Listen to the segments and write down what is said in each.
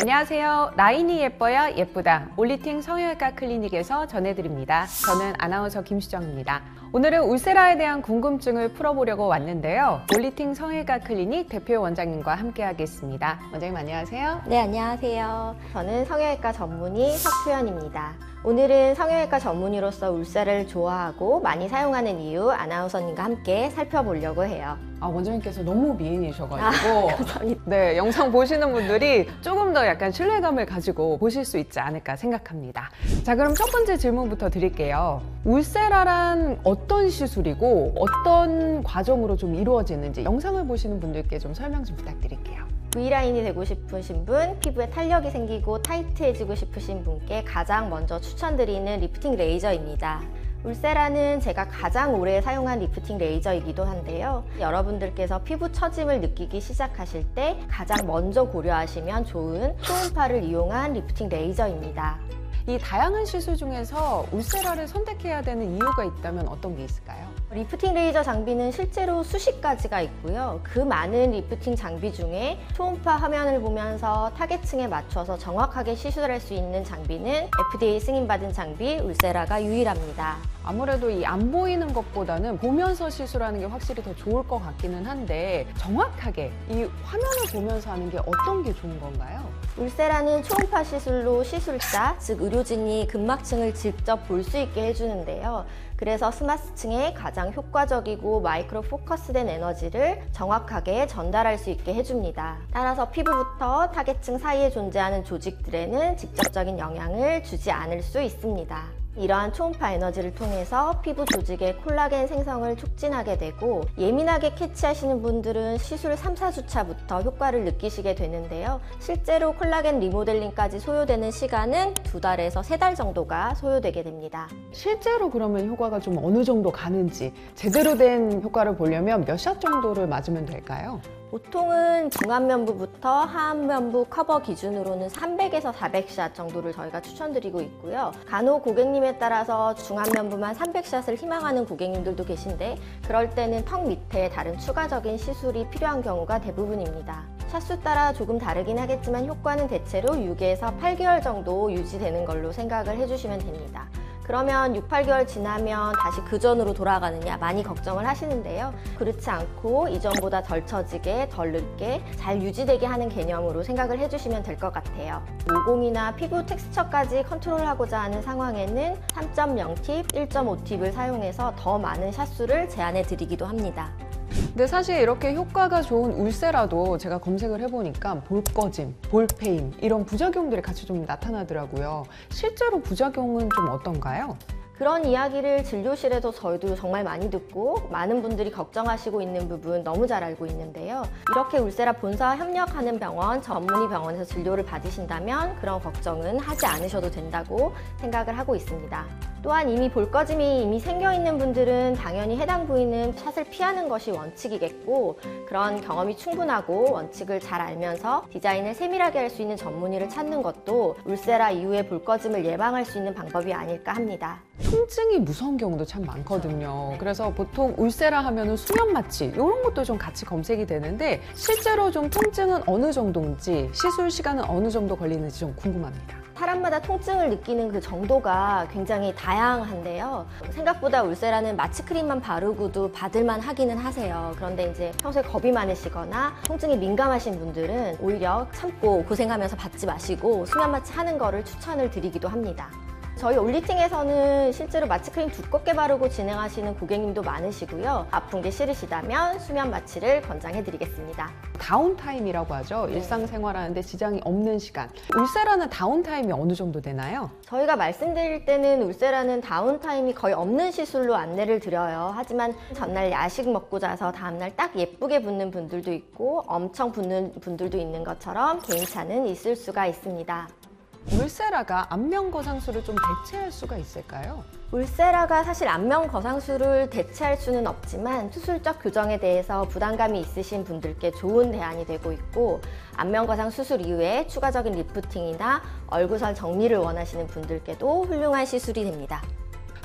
안녕하세요. 라인이 예뻐야 예쁘다. 올리팅 성형외과 클리닉에서 전해드립니다. 저는 아나운서 김수정입니다. 오늘은 울세라에 대한 궁금증을 풀어보려고 왔는데요. 올리팅 성형외과 클리닉 대표 원장님과 함께하겠습니다. 원장님 안녕하세요. 네, 안녕하세요. 저는 성형외과 전문의 석수연입니다. 오늘은 성형외과 전문의로서 울세를 좋아하고 많이 사용하는 이유 아나운서님과 함께 살펴보려고 해요. 아, 원장님께서 너무 미인이셔가지고 감사합니다. 네, 영상 보시는 분들이 조금 더 약간 신뢰감을 가지고 보실 수 있지 않을까 생각합니다. 자, 그럼 첫 번째 질문부터 드릴게요. 울세라란 어떤 시술이고 어떤 과정으로 좀 이루어지는지 영상을 보시는 분들께 좀 설명 좀 부탁드릴게요. V라인이 되고 싶으신 분, 피부에 탄력이 생기고 타이트해지고 싶으신 분께 가장 먼저 추천드리는 리프팅 레이저입니다. 울세라는 제가 가장 오래 사용한 리프팅 레이저이기도 한데요. 여러분들께서 피부 처짐을 느끼기 시작하실 때 가장 먼저 고려하시면 좋은 초음파를 이용한 리프팅 레이저입니다. 이 다양한 시술 중에서 울세라를 선택해야 되는 이유가 있다면 어떤 게 있을까요? 리프팅 레이저 장비는 실제로 수십 가지가 있고요. 그 많은 리프팅 장비 중에 초음파 화면을 보면서 타겟층에 맞춰서 정확하게 시술할 수 있는 장비는 FDA 승인받은 장비 울세라가 유일합니다. 아무래도 이 안 보이는 것보다는 보면서 시술하는 게 확실히 더 좋을 것 같기는 한데 정확하게 이 화면을 보면서 하는 게 어떤 게 좋은 건가요? 울세라는 초음파 시술로 시술자, 즉 의료진이 근막층을 직접 볼 수 있게 해주는데요. 그래서 스마스층에 가장 효과적이고 마이크로 포커스된 에너지를 정확하게 전달할 수 있게 해줍니다. 따라서 피부부터 타겟층 사이에 존재하는 조직들에는 직접적인 영향을 주지 않을 수 있습니다. 이러한 초음파 에너지를 통해서 피부 조직의 콜라겐 생성을 촉진하게 되고 예민하게 캐치하시는 분들은 시술 3, 4주차부터 효과를 느끼시게 되는데요. 실제로 콜라겐 리모델링까지 소요되는 시간은 두 달에서 세 달 정도가 소요되게 됩니다. 실제로 그러면 효과가 좀 어느 정도 가는지 제대로 된 효과를 보려면 몇 샷 정도를 맞으면 될까요? 보통은 중안면부부터 하안면부 커버 기준으로는 300에서 400샷 정도를 저희가 추천드리고 있고요. 간혹 고객님에 따라서 중안면부만 300샷을 희망하는 고객님들도 계신데 그럴 때는 턱 밑에 다른 추가적인 시술이 필요한 경우가 대부분입니다. 샷수 따라 조금 다르긴 하겠지만 효과는 대체로 6에서 8개월 정도 유지되는 걸로 생각을 해주시면 됩니다. 그러면 6, 8개월 지나면 다시 그 전으로 돌아가느냐 많이 걱정을 하시는데요. 그렇지 않고 이전보다 덜 처지게, 덜 늙게 잘 유지되게 하는 개념으로 생각을 해주시면 될 것 같아요. 모공이나 피부 텍스처까지 컨트롤하고자 하는 상황에는 3.0팁, 1.5팁을 사용해서 더 많은 샷수를 제안해 드리기도 합니다. 근데 사실 이렇게 효과가 좋은 울세라도 제가 검색을 해보니까 볼꺼짐, 볼페임 이런 부작용들이 같이 좀 나타나더라고요. 실제로 부작용은 좀 어떤가요? 그런 이야기를 진료실에서 저희도 정말 많이 듣고 많은 분들이 걱정하시고 있는 부분 너무 잘 알고 있는데요. 이렇게 울세라 본사와 협력하는 병원, 전문의 병원에서 진료를 받으신다면 그런 걱정은 하지 않으셔도 된다고 생각을 하고 있습니다. 또한 이미 볼꺼짐이 이미 생겨 있는 분들은 당연히 해당 부위는 샷을 피하는 것이 원칙이겠고 그런 경험이 충분하고 원칙을 잘 알면서 디자인을 세밀하게 할 수 있는 전문의를 찾는 것도 울세라 이후에 볼꺼짐을 예방할 수 있는 방법이 아닐까 합니다. 통증이 무서운 경우도 참 많거든요. 그래서 보통 울세라 하면은 수면 마취 이런 것도 좀 같이 검색이 되는데 실제로 좀 통증은 어느 정도인지 시술 시간은 어느 정도 걸리는지 좀 궁금합니다. 사람마다 통증을 느끼는 그 정도가 굉장히 다양한데요. 생각보다 울세라는 마취 크림만 바르고도 받을만 하기는 하세요. 그런데 이제 평소에 겁이 많으시거나 통증이 민감하신 분들은 오히려 참고 고생하면서 받지 마시고 수면 마취 하는 거를 추천을 드리기도 합니다. 저희 올리팅에서는 실제로 마취크림 두껍게 바르고 진행하시는 고객님도 많으시고요. 아픈 게 싫으시다면 수면 마취를 권장해 드리겠습니다. 다운타임이라고 하죠. 일상생활하는데 지장이 없는 시간. 울세라는 다운타임이 어느 정도 되나요? 저희가 말씀드릴 때는 울세라는 다운타임이 거의 없는 시술로 안내를 드려요. 하지만 전날 야식 먹고 자서 다음날 딱 예쁘게 붓는 분들도 있고 엄청 붓는 분들도 있는 것처럼 개인차는 있을 수가 있습니다. 울세라가 안면 거상술을 좀 대체할 수가 있을까요? 울세라가 사실 안면 거상술을 대체할 수는 없지만 수술적 교정에 대해서 부담감이 있으신 분들께 좋은 대안이 되고 있고 안면 거상 수술 이후에 추가적인 리프팅이나 얼굴선 정리를 원하시는 분들께도 훌륭한 시술이 됩니다.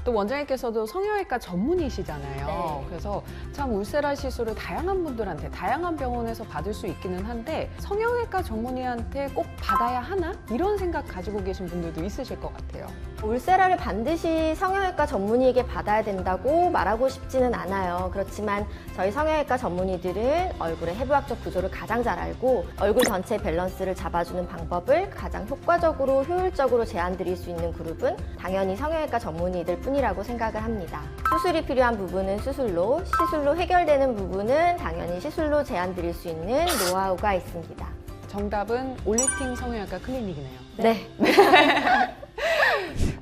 또 원장님께서도 성형외과 전문의시잖아요. 네. 그래서 참 울세라 시술을 다양한 분들한테 다양한 병원에서 받을 수 있기는 한데 성형외과 전문의한테 꼭 받아야 하나 이런 생각 가지고 계신 분들도 있으실 것 같아요. 울세라를 반드시 성형외과 전문의에게 받아야 된다고 말하고 싶지는 않아요. 그렇지만 저희 성형외과 전문의들은 얼굴의 해부학적 구조를 가장 잘 알고 얼굴 전체 밸런스를 잡아주는 방법을 가장 효과적으로 효율적으로 제안 드릴 수 있는 그룹은 당연히 성형외과 전문의들 뿐 이라고 생각을 합니다. 수술이 필요한 부분은 수술로, 시술로 해결되는 부분은 당연히 시술로 제안 드릴 수 있는 노하우가 있습니다. 정답은 올리팅 성형외과 클리닉이네요. 네.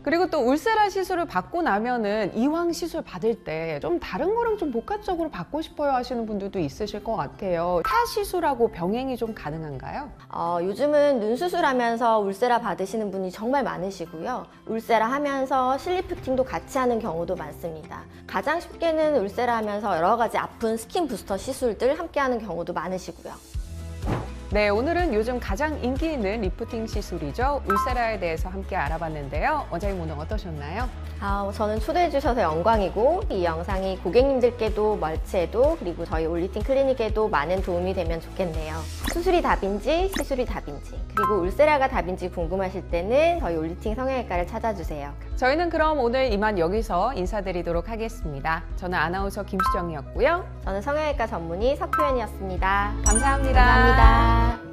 그리고 또 울세라 시술을 받고 나면은 이왕 시술 받을 때 좀 다른 거랑 좀 복합적으로 받고 싶어요 하시는 분들도 있으실 것 같아요. 타 시술하고 병행이 좀 가능한가요? 어, 요즘은 눈 수술하면서 울세라 받으시는 분이 정말 많으시고요. 울세라 하면서 실리프팅도 같이 하는 경우도 많습니다. 가장 쉽게는 울세라 하면서 여러 가지 아픈 스킨 부스터 시술들 함께 하는 경우도 많으시고요. 네, 오늘은 요즘 가장 인기 있는 리프팅 시술이죠. 울세라에 대해서 함께 알아봤는데요. 원장님 오늘 어떠셨나요? 아, 저는 초대해 주셔서 영광이고 이 영상이 고객님들께도 멀치에도 그리고 저희 올리팅 클리닉에도 많은 도움이 되면 좋겠네요. 수술이 답인지 시술이 답인지 그리고 울세라가 답인지 궁금하실 때는 저희 올리팅 성형외과를 찾아주세요. 저희는 그럼 오늘 이만 여기서 인사드리도록 하겠습니다. 저는 아나운서 김수정이었고요. 저는 성형외과 전문의 석효연이었습니다. 감사합니다. 감사합니다. that.